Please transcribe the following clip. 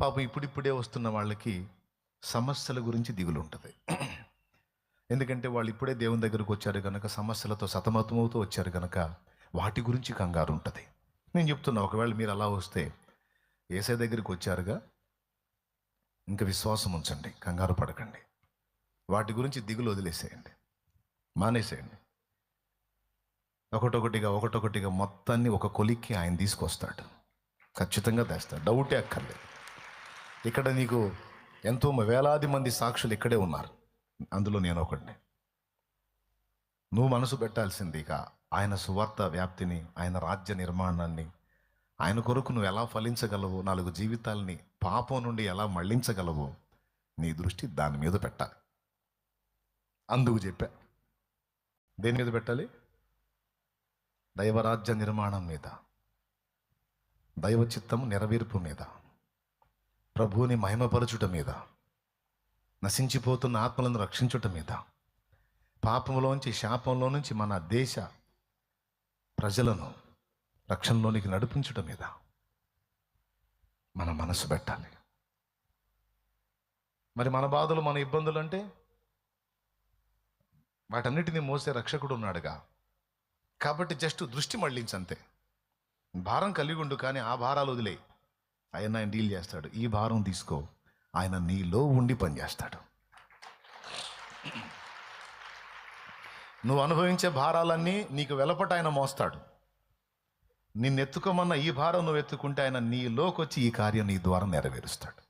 పాపం ఇప్పుడిప్పుడే వస్తున్న వాళ్ళకి సమస్యల గురించి దిగులు ఉంటుంది ఎందుకంటే వాళ్ళు ఇప్పుడే దేవుని దగ్గరకు వచ్చారు కనుక సమస్యలతో సతమతమవుతూ వచ్చారు కనుక వాటి గురించి కంగారు ఉంటుంది నేను చెప్తున్నా ఒకవేళ మీరు అలా వస్తే ఏసై దగ్గరికి వచ్చారుగా ఇంకా విశ్వాసం ఉంచండి కంగారు పడకండి. వాటి గురించి దిగులు వదిలేసేయండి మానేసేయండి. ఒకటొకటిగా ఒకటొకటిగా మొత్తాన్ని ఒక కొలిక్కి ఆయన తీసుకొస్తాడు. ఖచ్చితంగా తెస్తాడు. డౌటే అక్కర్లేదు. ఇక్కడ నీకు ఎంతో వేలాది మంది సాక్షులు ఇక్కడే ఉన్నారు. అందులో నేను ఒకడిని. నువ్వు మనసు పెట్టాల్సింది ఇక ఆయన సువార్త వ్యాప్తిని ఆయన రాజ్య నిర్మాణాన్ని ఆయన కొరకు నువ్వు ఎలా ఫలించగలవు నాలుగు జీవితాల్ని పాపం నుండి ఎలా మళ్ళించగలవు నీ దృష్టి దాని మీద పెట్టాలి. అందుకు చెప్పా. దేని మీద పెట్టాలి? దైవరాజ్య నిర్మాణం మీద దైవ చిత్తం నెరవేర్పు మీద. ప్రభువుని మహిమపరచుట మీద నశించిపోతున్న ఆత్మలను రక్షించుట మీద పాపంలోంచి శాపంలో నుంచి మన దేశ ప్రజలను రక్షణలోనికి నడిపించుట మీద మన మనసు పెట్టాలి. మరి మన బాధలు మన ఇబ్బందులు అంటే వాటన్నిటిని మోసే రక్షకుడు ఉన్నాడుగా. కాబట్టి జస్ట్ దృష్టి మళ్ళించంతే. భారం కలిగి ఉండు కానీ ఆ భారాలు వదిలేయి. ఆయన ఆయన డీల్ చేస్తాడు. ఈ భారం తీసుకో. ఆయన నీలో ఉండి పనిచేస్తాడు. నువ్వు అనుభవించే భారాలన్నీ నీకు వెలపట ఆయన మోస్తాడు. నిన్నెత్తుకోమన్న ఈ భారం నువ్వు ఎత్తుకుంటే ఆయన నీలోకి వచ్చి ఈ కార్యం నీ ద్వారా నెరవేరుస్తాడు.